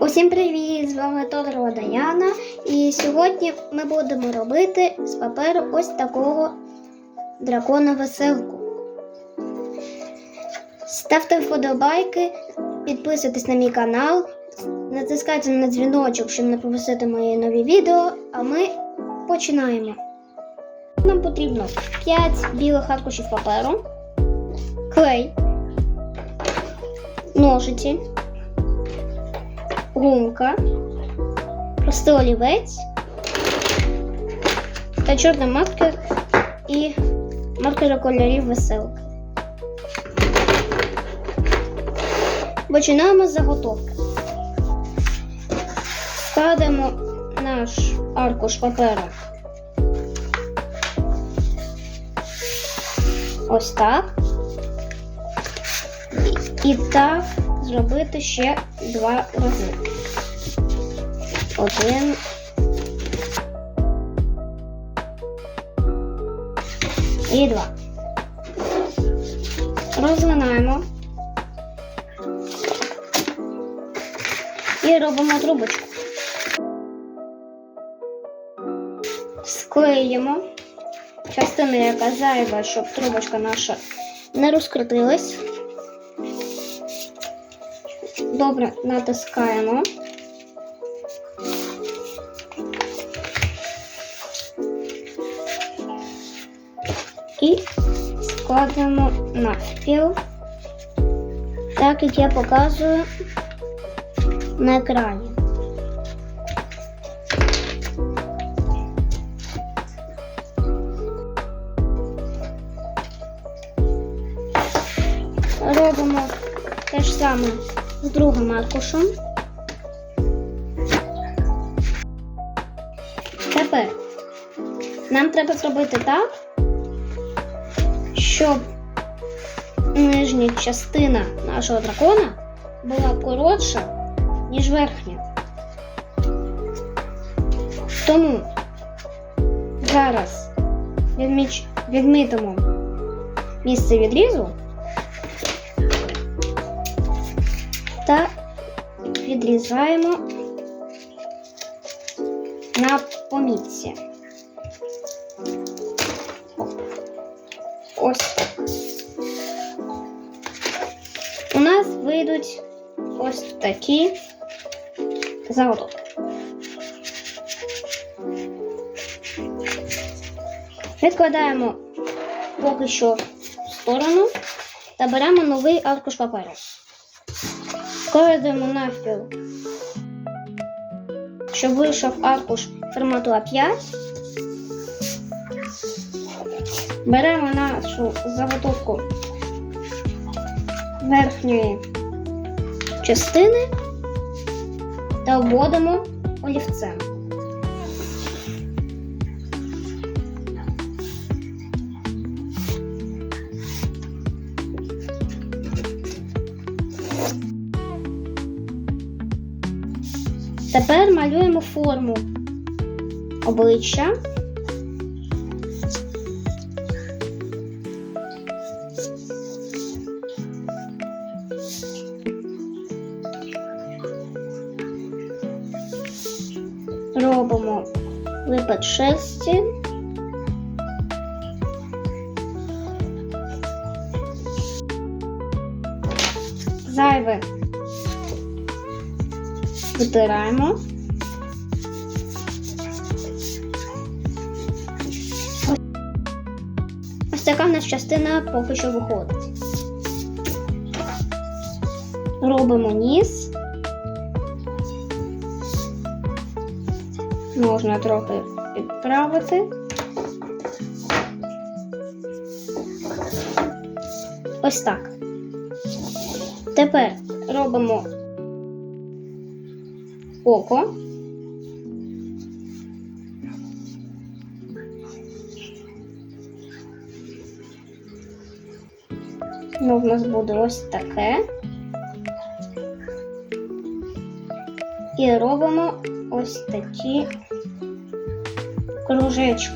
Усім привіт! З вами Тодорова Даяна. І сьогодні ми будемо робити з паперу ось такого дракона веселку. Ставте вподобайки, підписуйтесь на мій канал, натискайте на дзвіночок, щоб не пропустити мої нові відео. А ми починаємо. Нам потрібно 5 білих аркушів паперу, клей, ножиці гумка, простий олівець та чорний маркер і маркери кольорів веселки. Починаємо з заготовки. Складемо наш аркуш паперу. Ось так. І так зробити ще два рази. Один. І два. Розгинаємо. І робимо трубочку. Склеїмо частину, яка зайва, щоб трубочка наша не розкрутилась. Добре натискаємо. Складемо навпіл, так як я показую на екрані. Робимо те ж саме з другим аркушем. Тепер нам треба зробити так, щоб нижня частина нашого дракона була коротша, ніж верхня. Тому зараз відміч... відмітимо місце відрізу та відрізаємо на помітці. Такі заготовки. Відкладаємо поки що в сторону та беремо новий аркуш паперу. Складаємо навпіл, щоб вийшов аркуш формату А5. Беремо нашу заготовку верхньої частини та обводимо олівцем. Тепер малюємо форму обличчя. Випад шерсті. Зайве витираємо. Ось така в нас частина поки що виходить. Робимо ніс. Можна трохи підправити. Ось так. Тепер робимо око. Ну, в нас буде ось таке. І робимо ось такі кружечку.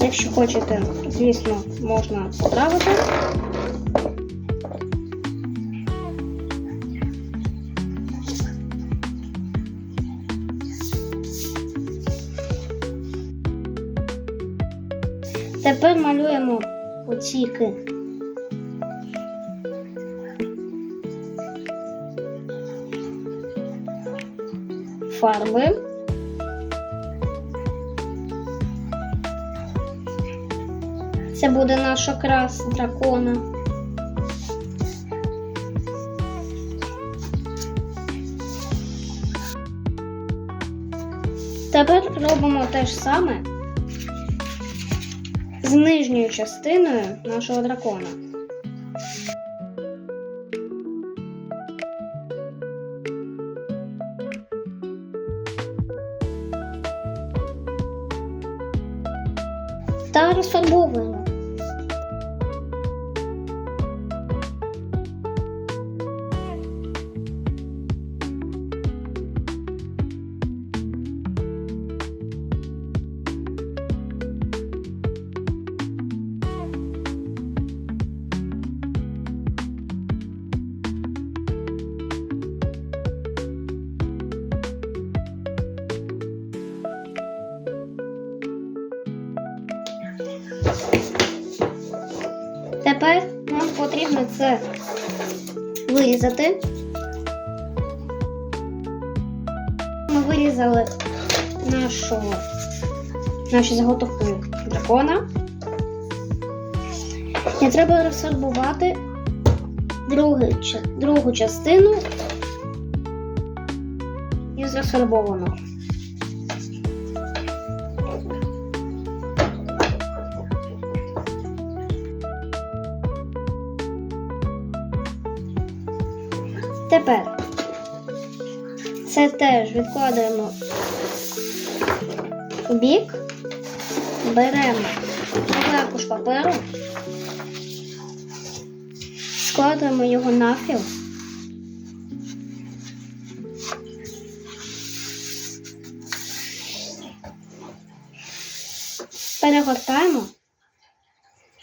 Якщо хочете, звісно, можна поправити. Тепер малюємо оціки. Фарби. Це буде наш окрас дракона. Тепер робимо те ж саме з нижньою частиною нашого дракона. Та розфарбовуємо. Вирізати. Ми вирізали нашого, наші заготовки дракона. І треба розфарбувати другу, другу частину із розфарбованого. Тепер це теж відкладаємо у бік, беремо аркуш паперу, складаємо його навпіл. Перегортаємо,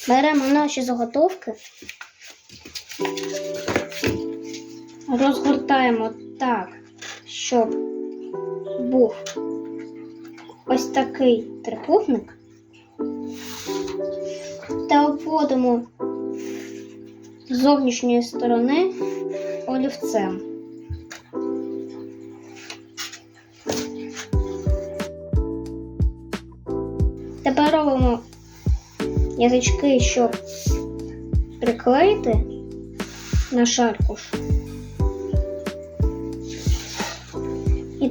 беремо наші заготовки. Розгортаємо так, щоб був ось такий трикутник та обводимо з зовнішньої сторони олівцем. Тепер робимо язички, щоб приклеїти наш аркуш.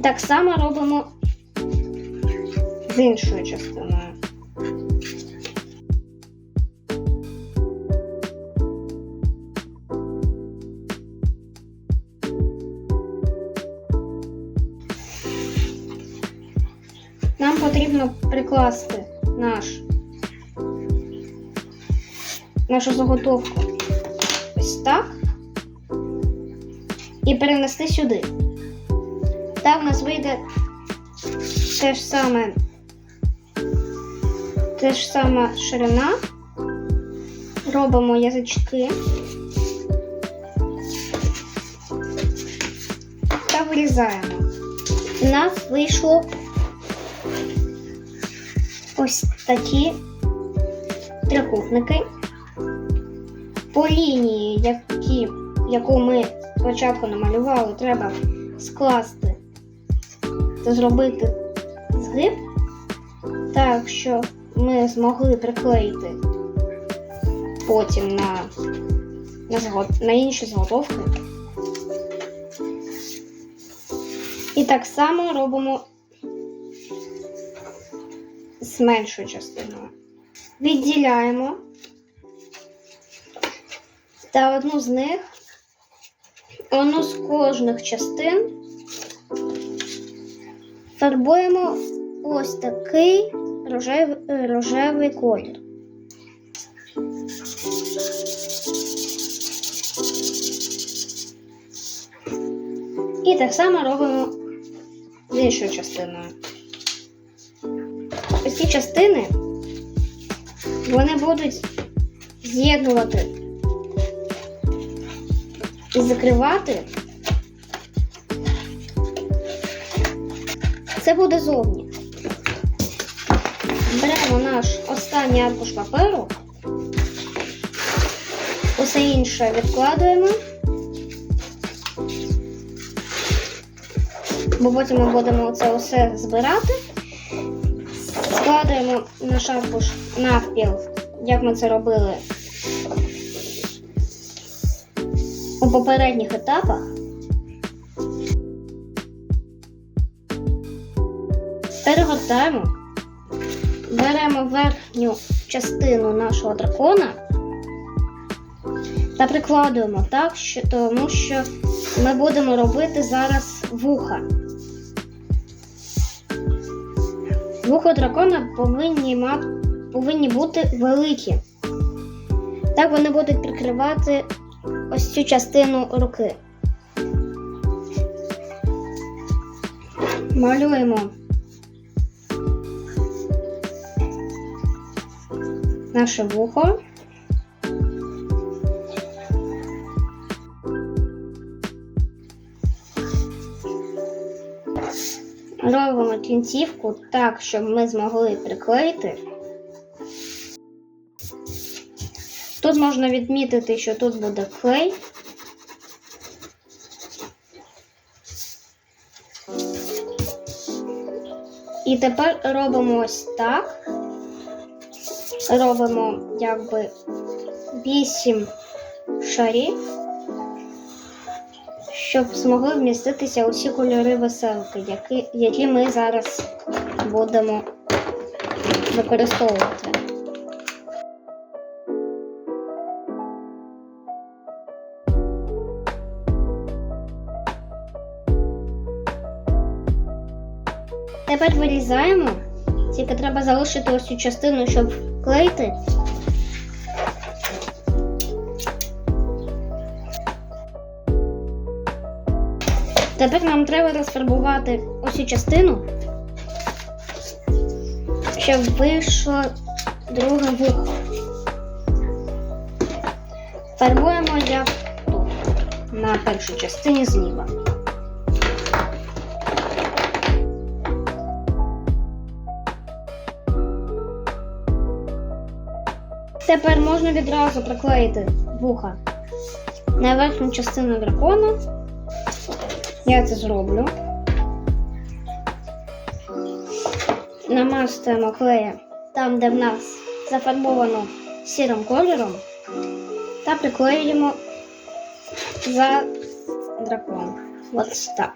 Так само робимо з іншою частиною. Нам потрібно прикласти наш, нашу заготовку ось так і перенести сюди. Так в нас вийде те ж саме, те ж сама ширина. Робимо язички та вирізаємо. У нас вийшло ось такі трикутники. По лінії, які, яку ми спочатку намалювали, треба скласти зробити згиб так, що ми змогли приклеїти потім на, на, згод- на інші заготовки. І так само робимо з меншою частиною. Відділяємо та одну з них, одну з кожних частин фарбуємо ось такий рожевий, рожевий колір. І так само робимо з іншою частиною. Ось ці частини Вони будуть з'єднувати і закривати. Це буде зовні. Беремо наш останній аркуш паперу. Усе інше відкладуємо. Бо потім ми будемо це усе збирати. Складаємо наш аркуш навпіл, як ми це робили у попередніх етапах. Перегортаємо, беремо верхню частину нашого дракона та прикладуємо так, що, тому що ми будемо робити зараз вуха. Вуха дракона повинні, ма- повинні бути великі. Так вони будуть прикривати ось цю частину руки. Малюємо наше вухо. Робимо кінцівку так, щоб ми змогли приклеїти. Тут можна відмітити, що тут буде клей. І тепер робимо ось так. Робимо якби 8 шарів, щоб змогли вміститися усі кольори веселки, які, які ми зараз будемо використовувати. Тепер вирізаємо. Тільки треба залишити ось цю частину, щоб вклеїти. Тепер нам треба розфарбувати ось цю частину, щоб вийшло друге вухо. Фарбуємо тут, на першій частині зліва. Тепер можна відразу приклеїти вуха на верхню частину дракона. Я це зроблю. Намастуємо клеєм там, де в нас зафарбовано сірим кольором, та приклеюємо за дракон. Ось так.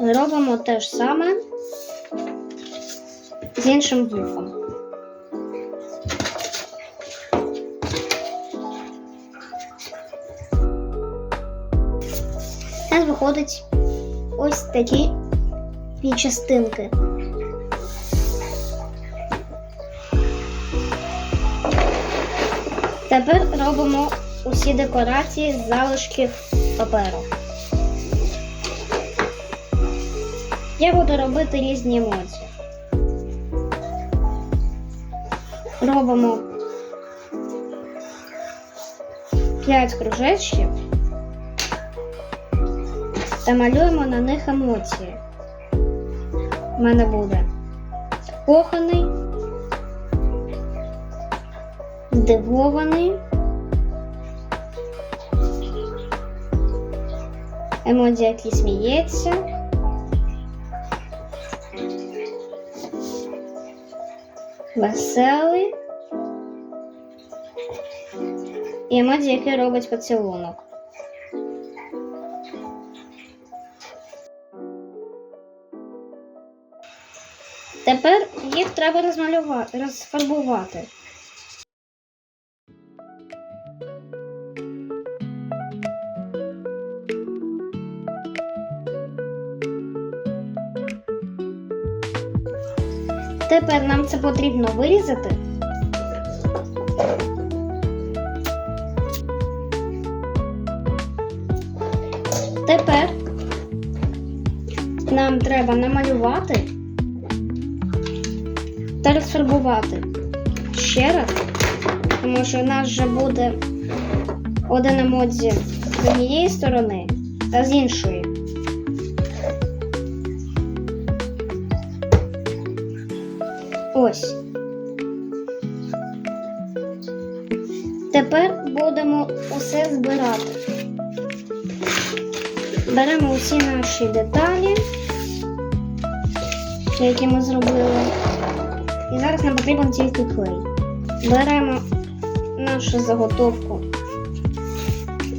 Робимо те ж саме з іншим вухом. Виходить ось такі дві частинки. Тепер робимо усі декорації з залишків паперу. Я буду робити різні емоції. Робимо 5 кружечків та малюємо на них емоції. У мене буде коханий, здивований, емодзі, який сміється. Веселий. І емодзі, який робить поцілунок. Їх треба розмалювати, розфарбувати. Тепер нам це потрібно вирізати. Тепер нам треба намалювати та розфарбувати ще раз, тому що у нас вже буде один емодзі з однієї сторони та з іншої. Ось. Тепер будемо усе збирати. Беремо усі наші деталі, які ми зробили. І зараз нам потрібен тільки клей. Беремо нашу заготовку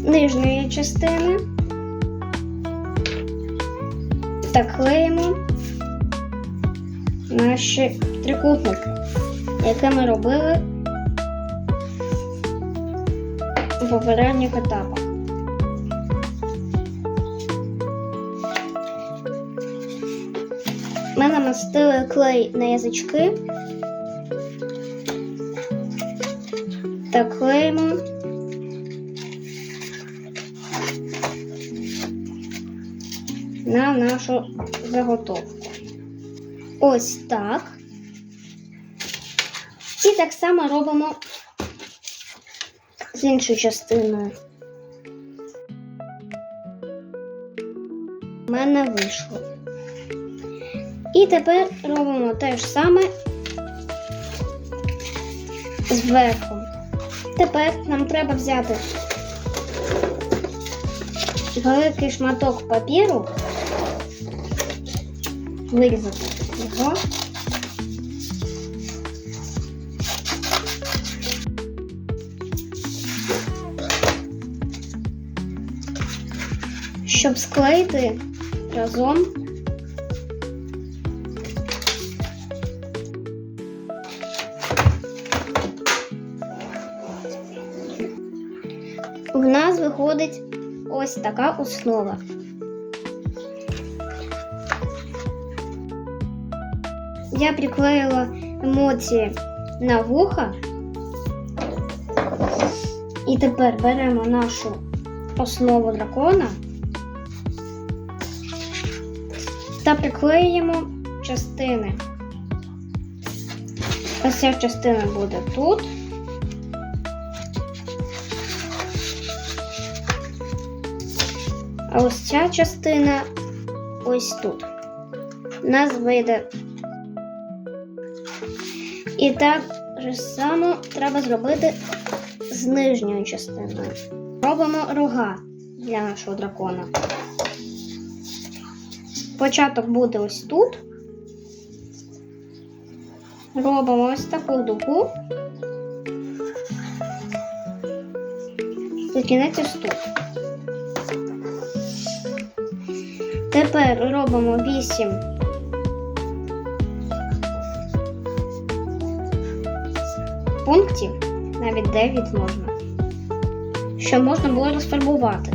нижньої частини та клеїмо наші трикутники, які ми робили в попередніх етапах. Ми намастили клей на язички та клеїмо на нашу заготовку. Ось так. І так само робимо з іншою частиною. У мене вийшло. І тепер робимо те ж саме зверху. Тепер нам треба взяти великий шматок папіру, вирізати його. Щоб склеїти разом ось така основа. Я приклеїла емоції на вуха. І тепер беремо нашу основу дракона та приклеїмо частини. Ось ця частина буде тут. А ось ця частина ось тут. Нас вийде. І так же само треба зробити з нижньою частиною. Робимо рога для нашого дракона. Початок буде ось тут. Робимо ось таку дугу. І кінець ось тут. Тепер робимо 8 пунктів, навіть 9 можна, що можна було розфарбувати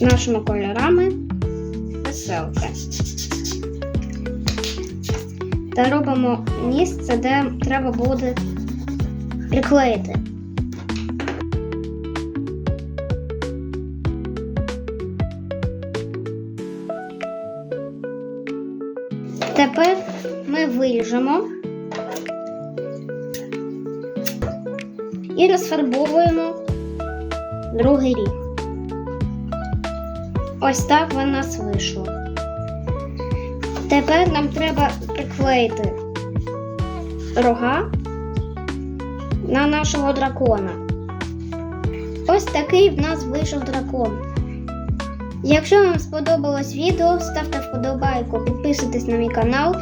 нашими кольорами веселки. Та робимо місце, де треба буде приклеїти. Тепер ми виріжемо і розфарбовуємо другий ріг. Ось так в нас вийшло. Тепер нам треба приклеїти рога на нашого дракона. Ось такий в нас вийшов дракон. Якщо вам сподобалось відео, ставте вподобайку, підписуйтесь на мій канал,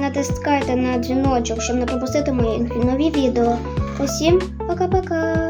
натискайте на дзвіночок, щоб не пропустити мої нові відео. Усім пока-пока!